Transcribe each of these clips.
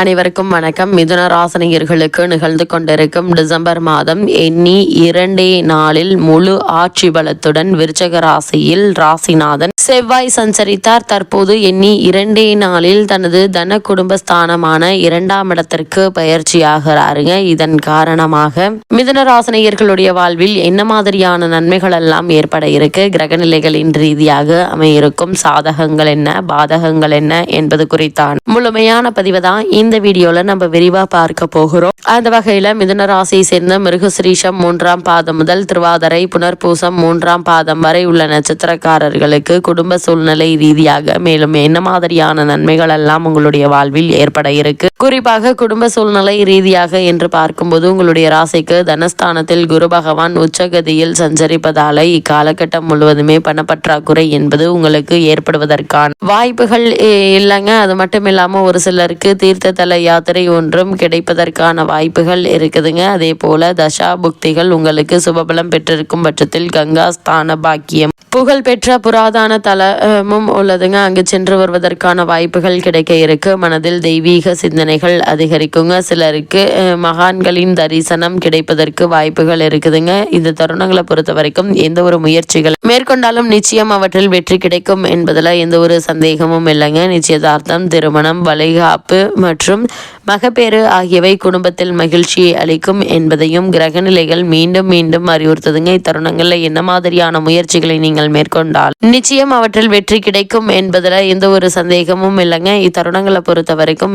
அனைவருக்கும் வணக்கம். மிதுன ராசனியர்களுக்கு நிகழ்ந்து கொண்டிருக்கும் டிசம்பர் மாதம் எண்ணி இரண்டே நாளில் முழு ஆட்சி பலத்துடன் விருச்சக ராசியில் ராசிநாதன் செவ்வாய் சஞ்சரித்தார். தற்போது எண்ணி இரண்டே நாளில் தனது தன குடும்பஸ்தானமான இரண்டாம் இடத்திற்கு பயிற்சியாகிறாருங்க. இதன் காரணமாக மிதுன ராசனியர்களுடைய வாழ்வில் என்ன மாதிரியான நன்மைகள் எல்லாம் ஏற்பட இருக்கு? கிரகநிலைகளின் ரீதியாக அமையிருக்கும் சாதகங்கள் என்ன? பாதகங்கள் என்ன? என்பது குறித்தான் முழுமையான பதிவு தான் இந்த இந்த வீடியோல நம்ம விரிவா பார்க்க போகிறோம். அந்த வகையில மிதுன ராசியை சேர்ந்த மிருகசிரீஷம் மூன்றாம் பாதம் முதல் திருவாதிரை புனர்பூசம் மூன்றாம் பாதம் வரை உள்ள நட்சத்திரக்காரர்களுக்கு குடும்ப சூழ்நிலை ரீதியாக மேலும் என்ன மாதிரியான நன்மைகள் எல்லாம் உங்களுடைய வாழ்வில் ஏற்பட இருக்கு? குறிப்பாக குடும்ப சூழ்நிலை ரீதியாக என்று பார்க்கும்போது உங்களுடைய ராசிக்கு தனஸ்தானத்தில் குரு பகவான் உச்சகதியில் சஞ்சரிப்பதால இக்காலகட்டம் முழுவதுமே பணப்பற்றாக்குறை என்பது உங்களுக்கு ஏற்படுவதற்கான வாய்ப்புகள் இ- இல்லைங்க. அது மட்டும் இல்லாமல் ஒரு சிலருக்கு தீர்த்த தல யாத்திரை ஒன்றும் கிடைப்பதற்கான வாய்ப்புகள் இருக்குதுங்க. அதே போல தசா புக்திகள் உங்களுக்கு சுபபலம் பெற்றிருக்கும் பட்சத்தில் கங்கா ஸ்தான பாக்கியம் புகழ்பெற்ற புராதன தலமும் உள்ளதுங்க. அங்கு சென்று வருவதற்கான வாய்ப்புகள் கிடைக்க இருக்கு. மனதில் தெய்வீக சிந்தனை யோசனைகள் அதிகரிக்குங்க. சிலருக்கு மகான்களின் தரிசனம் கிடைப்பதற்கு வாய்ப்புகள் இருக்குதுங்க. இந்த தருணங்களை பொறுத்த வரைக்கும் எந்த ஒரு முயற்சிகள் மேற்கொண்டாலும் நிச்சயம் அவற்றில் வெற்றி கிடைக்கும் என்பதில் எந்த ஒரு சந்தேகமும் இல்லைங்க. நிச்சயதார்த்தம் திருமணம் வளைகாப்பு மற்றும் மகப்பேறு ஆகியவை குடும்பத்தில் மகிழ்ச்சியை அளிக்கும் என்பதையும் கிரகநிலைகள் மீண்டும் மீண்டும் அறிவுறுத்துதுங்க. இத்தருணங்களில் என்ன மாதிரியான முயற்சிகளை நீங்கள் மேற்கொண்டால் நிச்சயம் அவற்றில் வெற்றி கிடைக்கும் என்பதில் எந்த ஒரு சந்தேகமும் இல்லைங்க. இத்தருணங்களை பொறுத்த வரைக்கும்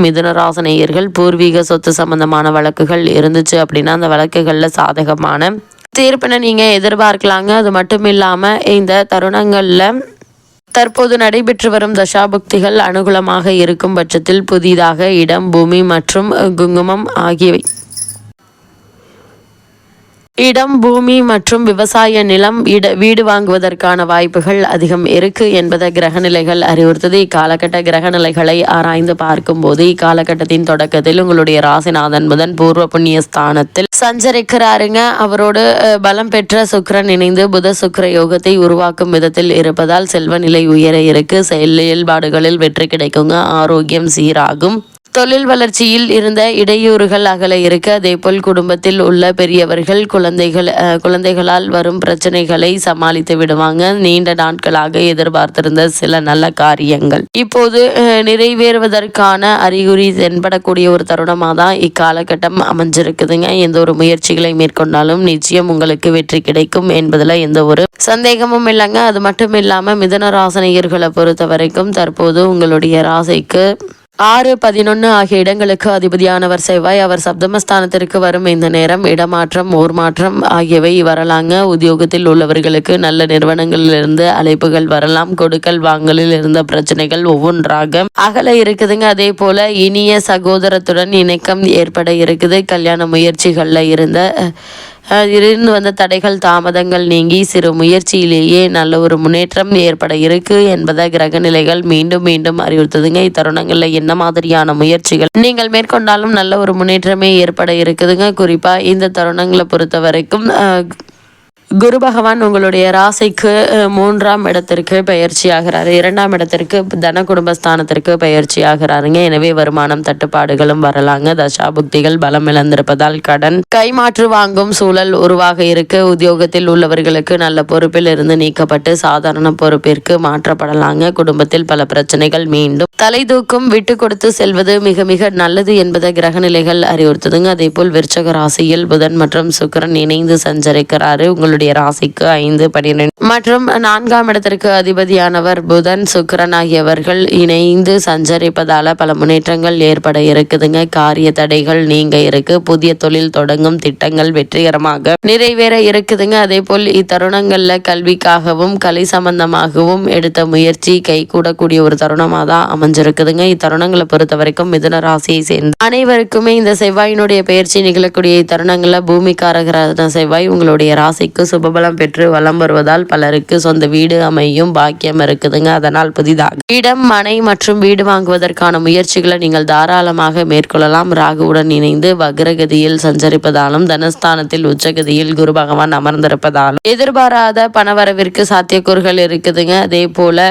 மிதுனராசனையர்கள் பூர்வீக சொத்து சம்பந்தமான வழக்குகள் இருந்துச்சு அப்படின்னா அந்த வழக்குகள்ல சாதகமான தீர்ப்பினை நீங்க எதிர்பார்க்கலாங்க. அது மட்டும் இல்லாமல் இந்த தருணங்கள்ல தற்போது நடைபெற்று வரும் தசாபக்திகள் அனுகூலமாக இருக்கும் பட்சத்தில் புதிதாக இடம் பூமி மற்றும் குங்குமம் ஆகியவை இடம் பூமி மற்றும் விவசாய நிலம் இட வீடு வாங்குவதற்கான வாய்ப்புகள் அதிகம் இருக்கு என்பதை கிரகநிலைகள் அறிவுறுத்தது. இக்காலகட்ட கிரகநிலைகளை ஆராய்ந்து பார்க்கும்போது இக்காலகட்டத்தின் தொடக்கத்தில் உங்களுடைய ராசிநாதன் புதன் பூர்வ புண்ணிய ஸ்தானத்தில் சஞ்சரிக்கிறாருங்க. அவரோடு பலம் பெற்ற சுக்கரன் இணைந்து புத சுக்கர யோகத்தை உருவாக்கும் விதத்தில் இருப்பதால் செல்வ நிலை உயர இருக்கு. செயல்பாடுகளில் வெற்றி கிடைக்குங்க. ஆரோக்கியம் சீராகும். தொழில் வளர்ச்சியில் இருந்த இடையூறுகள் அகல இருக்க. அதேபோல் குடும்பத்தில் உள்ள பெரியவர்கள் குழந்தைகள் குழந்தைகளால் வரும் பிரச்சனைகளை சமாளித்து விடுவாங்க. நீண்ட நாட்களாக எதிர்பார்த்திருந்த சில நல்ல காரியங்கள். இப்போது நிறைவேறுவதற்கான அறிகுறி தென்படக்கூடிய ஒரு தருணமாக தான் இக்காலகட்டம் அமைஞ்சிருக்குதுங்க. எந்த ஒரு முயற்சிகளை மேற்கொண்டாலும் நிச்சயம் உங்களுக்கு வெற்றி கிடைக்கும் என்பதில் எந்த ஒரு சந்தேகமும் இல்லைங்க. அது மட்டும் இல்லாமல் மிதன ராசனியர்களை பொறுத்த வரைக்கும் தற்போது உங்களுடைய ராசைக்கு ஆறு பதினொன்று ஆகிய இடங்களுக்கு அதிபதியானவர் செவ்வாய். அவர் சப்தமஸ்தானத்திற்கு வரும் இந்த நேரம். இடமாற்றம் ஊர் மாற்றம் ஆகியவை வரலாங்க. உத்தியோகத்தில் உள்ளவர்களுக்கு நல்ல நிறுவனங்களிலிருந்து அழைப்புகள் வரலாம். கொடுக்கல் வாங்கலில் இருந்த பிரச்சனைகள் ஒவ்வொன்றாக அகல இருக்குதுங்க. அதே போல இனிய சகோதரத்துடன் இணக்கம் ஏற்பட இருக்குது. கல்யாண முயற்சிகளில் இருந்த இருந்து வந்த தடைகள் தாமதங்கள் நீங்கி சிறு முயற்சியிலேயே நல்ல ஒரு முன்னேற்றம் ஏற்பட இருக்கு என்பதை கிரகநிலைகள் மீண்டும் மீண்டும் அறிவுறுத்துதுங்க. இத்தருணங்களில் என்ன மாதிரியான முயற்சிகள்? நீங்கள் மேற்கொண்டாலும் நல்ல ஒரு முன்னேற்றமே ஏற்பட இருக்குதுங்க. குறிப்பாக இந்த தருணங்களை பொறுத்த வரைக்கும் குரு பகவான் உங்களுடைய ராசிக்கு மூன்றாம் இடத்திற்கு பயிற்சி ஆகிறாரு இரண்டாம் இடத்திற்கு தன குடும்பஸ்தானத்திற்கு பயிற்சி ஆகிறாருங்க எனவே வருமானம் தட்டுப்பாடுகளும் வரலாங்க. தசாபுக்திகள் பலம் இழந்திருப்பதால் கடன் கைமாற்று வாங்கும் சூழல் உருவாக இருக்க. உத்தியோகத்தில் உள்ளவர்களுக்கு நல்ல பொறுப்பில் இருந்து நீக்கப்பட்டு சாதாரண பொறுப்பிற்கு மாற்றப்படலாங்க. குடும்பத்தில் பல பிரச்சனைகள் மீண்டும் தலை தூக்கும் விட்டு கொடுத்து செல்வது மிக மிக நல்லது என்பதை கிரகநிலைகள் அறிவுறுத்துதுங்க. அதே போல் விருச்சக ராசியில் புதன் மற்றும் சுக்கிரன் இணைந்து சஞ்சரிக்கிறாரு. உங்களுடைய ராசிக்கு ஐந்து பனிரெண்டு மற்றும் நான்காம் இடத்திற்கு அதிபதியானவர் புதன் சுக்கரன் ஆகியவர்கள் இணைந்து சஞ்சரிப்பதால பல முன்னேற்றங்கள் ஏற்பட இருக்குதுங்க. காரிய தடைகள் நீங்க இருக்கு. புதிய தொழில் தொடங்கும் திட்டங்கள் வெற்றிகரமாக நிறைவேற இருக்குதுங்க. அதே போல் இத்தருணங்கள்ல கல்விக்காகவும் கலை சம்பந்தமாகவும் எடுத்த முயற்சி கை கூடக்கூடிய ஒரு தருணமாக தான் அமைஞ்சிருக்குதுங்க. இத்தருணங்களை பொறுத்த வரைக்கும் மிதுன ராசியை சேர்ந்த அனைவருக்குமே இந்த செவ்வாயினுடைய பயிற்சி நிகழக்கூடிய இத்தருணங்கள்ல பூமிக்காரகரான செவ்வாய் உங்களுடைய ராசிக்கு சுபபலம் பெற்று வலம் வருவதால் பலருக்கு சொந்த வீடு அமையும் பாக்கியம் இருக்குதுங்க. அதனால் புதிதாக இடம் மனை மற்றும் வீடு வாங்குவதற்கான முயற்சிகளை நீங்கள் தாராளமாக மேற்கொள்ளலாம். ராகுவுடன் இணைந்து வக்ரகதியில் சஞ்சரிப்பதாலும் தனஸ்தானத்தில் உச்சகதியில் குரு பகவான் அமர்ந்திருப்பதாலும் எதிர்பாராத பணவரவிற்கு சாத்தியக்கூறுகள் இருக்குதுங்க. அதே போல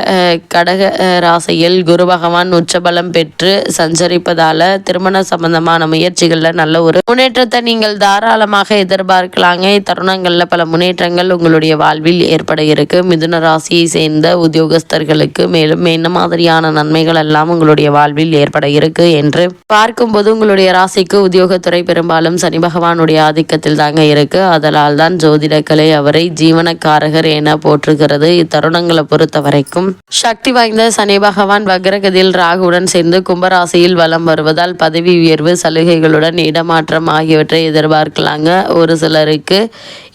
கடக ராசியில் குரு பகவான் உச்சபலம் பெற்று சஞ்சரிப்பதால திருமண சம்பந்தமான முயற்சிகள்ல நல்ல ஒரு முன்னேற்றத்தை நீங்கள் தாராளமாக எதிர்பார்க்கலாங்க. இத்தருணங்கள்ல பல முன்னேற்றங்கள் உங்களுடைய வாழ்வில் ஏற்பட இருக்கு. மிதுன ராசியை சேர்ந்த உத்தியோகஸ்தர்களுக்கு மேலும் என்ன மாதிரியான நன்மைகள் எல்லாம் உங்களுடைய வாழ்வில் ஏற்பட இருக்கு என்று பார்க்கும்போது உங்களுடைய ராசிக்கு உத்தியோகத்துறை பெரும்பாலும் சனி பகவானுடைய ஆதிக்கத்தில் தாங்க இருக்கு. அதனால் தான் ஜோதிடக்கலை அவரை ஜீவனக்காரகர் என போற்றுகிறது. இத்தருணங்களை பொறுத்த வரைக்கும் சக்தி வாய்ந்த சனி பகவான் வக்ரகதியில் ராகுடன் சேர்ந்து கும்பராசியில் வலம் வருவதால் பதவி உயர்வு சலுகைகளுடன் இடமாற்றம் ஆகியவற்றை எதிர்பார்க்கலாங்க. ஒரு சிலருக்கு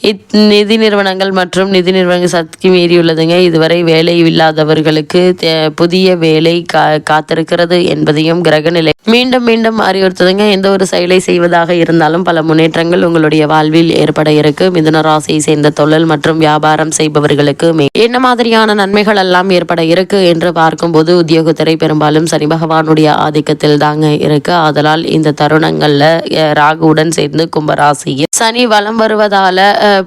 இத் நிதி நிறுவனங்கள் மற்றும் நிதி நிறுவனங்கள் சக்தி மீறியுள்ளதுங்க. இதுவரை வேலை இல்லாதவர்களுக்கு புதிய வேலை கா காத்திருக்கிறது என்பதையும் கிரகநிலை மீண்டும் மீண்டும் அறிவுறுத்துதுங்க. எந்த ஒரு செயலை செய்வதாக இருந்தாலும் பல முன்னேற்றங்கள் உங்களுடைய வாழ்வில் ஏற்பட இருக்கு. மிதுன ராசியை சேர்ந்த தொழில் மற்றும் வியாபாரம் செய்பவர்களுக்கு என்ன மாதிரியான நன்மைகள் எல்லாம் ஏற்பட இருக்கு என்று பார்க்கும்போது உத்தியோகத்துறை பெரும்பாலும் சனி பகவானுடைய ஆதிக்கத்தில் தாங்க இருக்கு. ஆதலால் இந்த தருணங்கள்ல ராகுவுடன் சேர்ந்து கும்பராசியில் சனி வலம் வருவதால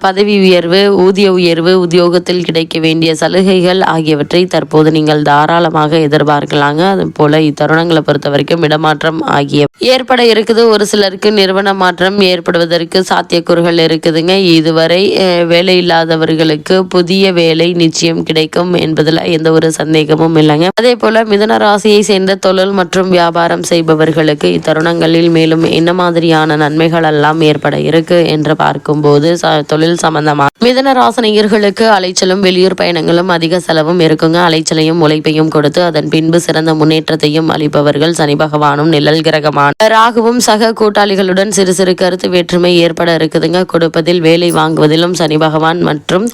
பதவி உயர்வு ஊதிய உயர்வு உத்தியோகத்தில் கிடைக்க வேண்டிய சலுகைகள் ஆகியவற்றை தற்போது நீங்கள் தாராளமாக எதிர்பார்க்கலாங்க. அது போல இத்தருணங்களை பொறுத்த வரைக்கும் இடமாற்றம் ஆகிய ஏற்பட இருக்குது. ஒரு சிலருக்கு நிறுவன மாற்றம் ஏற்படுவதற்கு சாத்தியக்கூறுகள் இருக்குதுங்க. இதுவரை வேலை இல்லாதவர்களுக்கு புதிய வேலை நிச்சயம் கிடைக்கும் என்பதில் எந்த ஒரு சந்தேகமும் இல்லைங்க. அதே போல மிதன ராசியை சேர்ந்த தொழில் மற்றும் வியாபாரம் செய்பவர்களுக்கு இத்தருணங்களில் மேலும் என்ன மாதிரியான நன்மைகள் எல்லாம் ஏற்பட இருக்கு என்று பார்க்கும்போது ச- தொழில் சம்பந்தமா மிதுன ராசனியர்களுக்கு அலைச்சலும் வெளியூர் பயணங்களும் அதிக செலவும் இருக்குங்க. அலைச்சலையும் உழைப்பையும் கொடுத்து அதன் பின்பு சிறந்த முன்னேற்றத்தையும் அளிப்பவர்கள் சனி பகவானும் நிழல் கிரகமான. ராகுவும் சக கூட்டாளிகளுடன் சிறு சிறு கருத்து வேற்றுமை ஏற்பட இருக்குதுங்க. கொடுப்பதில் வேலை வாங்குவதிலும் சனி பகவான் மற்றும்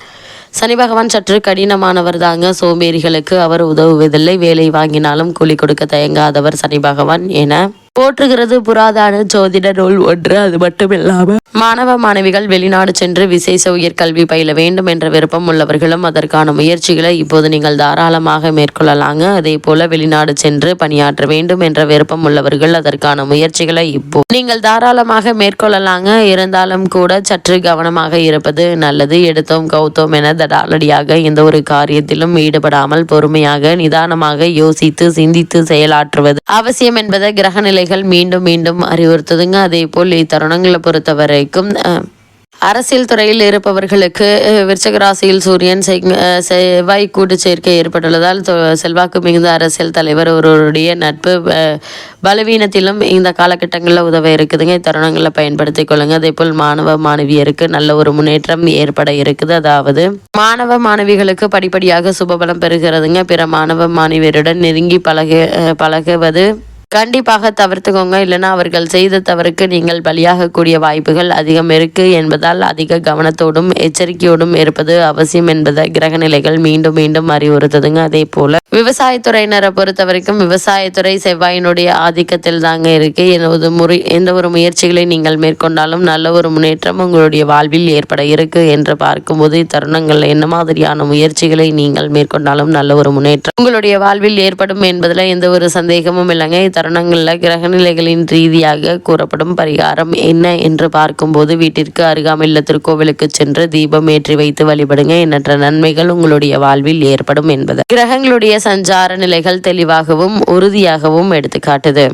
சனி பகவான் சற்று கடினமானவர் தாங்க. சோம்பேறிகளுக்கு அவர் உதவுவதில்லை. வேலை வாங்கினாலும் கூலி கொடுக்க தயங்காதவர் சனி பகவான் என போற்றுகிறது புராதான ஜோதிட நூல் ஒன்று. அது மட்டும் இல்லாமல் மாணவ மாணவிகள் வெளிநாடு சென்று விசேஷ உயர்கல்வி பயில வேண்டும் என்ற விருப்பம் உள்ளவர்களும் அதற்கான முயற்சிகளை இப்போது நீங்கள் தாராளமாக மேற்கொள்ளலாங்க. அதே போல வெளிநாடு சென்று பணியாற்ற வேண்டும் என்ற விருப்பம் உள்ளவர்கள் அதற்கான முயற்சிகளை இப்போ நீங்கள் தாராளமாக மேற்கொள்ளலாங்க. இருந்தாலும் கூட சற்று கவனமாக இருப்பது நல்லது. எடுத்தோம் கௌத்தோம் என தடாலடியாக எந்த ஒரு காரியத்திலும் ஈடுபடாமல் பொறுமையாக நிதானமாக யோசித்து சிந்தித்து செயலாற்றுவது அவசியம் என்பதை கிரகநிலை நிலைகள் மீண்டும் மீண்டும் அறிவுறுத்துதுங்க. அதே போல் இத்தருணங்களை பொறுத்த வரைக்கும் அரசியல் துறையில் இருப்பவர்களுக்கு விருச்சக ராசியில் சூரியன் செங்- செவ்வாய் கூட்டு சேர்க்கை ஏற்பட்டுள்ளதால் தொ- செல்வாக்கு மிகுந்த அரசியல் தலைவர் ஒருவருடைய நட்பு பலவீனத்திலும் இந்த காலகட்டங்களில் உதவ இருக்குதுங்க. இத்தருணங்களை பயன்படுத்திக் கொள்ளுங்க. அதே போல் மாணவ மாணவியருக்கு நல்ல ஒரு முன்னேற்றம் ஏற்பட இருக்குது. அதாவது மாணவ மாணவிகளுக்கு படிப்படியாக சுபபலம் பெறுகிறதுங்க. பிற மாணவ மாணவியருடன் நெருங்கி பழக பழகுவது கண்டிப்பாக தவிர்த்துக்கோங்க. இல்லைன்னா அவர்கள் செய்த தவறுக்கு நீங்கள் பலியாகக்கூடிய வாய்ப்புகள் அதிகம் இருக்கு என்பதால் அதிக கவனத்தோடும் எச்சரிக்கையோடும் இருப்பது அவசியம் என்பதை கிரக நிலைகள் மீண்டும் மீண்டும் அறிவுறுத்துதுங்க. அதே போல விவசாயத்துறையினரை பொறுத்த வரைக்கும் விவசாயத்துறை செவ்வாயினுடைய ஆதிக்கத்தில் தாங்க இருக்கு. எனது முறை எந்த ஒரு முயற்சிகளை நீங்கள் மேற்கொண்டாலும் நல்ல ஒரு முன்னேற்றம் உங்களுடைய வாழ்வில் ஏற்பட இருக்கு என்று பார்க்கும்போது இத்தருணங்கள்ல என்ன மாதிரியான முயற்சிகளை நீங்கள் மேற்கொண்டாலும் நல்ல ஒரு முன்னேற்றம் உங்களுடைய வாழ்வில் ஏற்படும் என்பதுல எந்த ஒரு சந்தேகமும் இல்லைங்க. தருணங்களில் கிரகநிலைகளின் ரீதியாக கூறப்படும் பரிகாரம் என்ன என்று பார்க்கும்போது வீட்டிற்கு அருகாமையில் திருக்கோவிலுக்கு சென்று தீபம் ஏற்றி வைத்து வழிபடுங்க. எண்ணற்ற நன்மைகள் உங்களுடைய வாழ்வில் ஏற்படும் என்பது. கிரகங்களுடைய சஞ்சார நிலைகள் தெளிவாகவும் உறுதியாகவும் எடுத்துக்காட்டுது.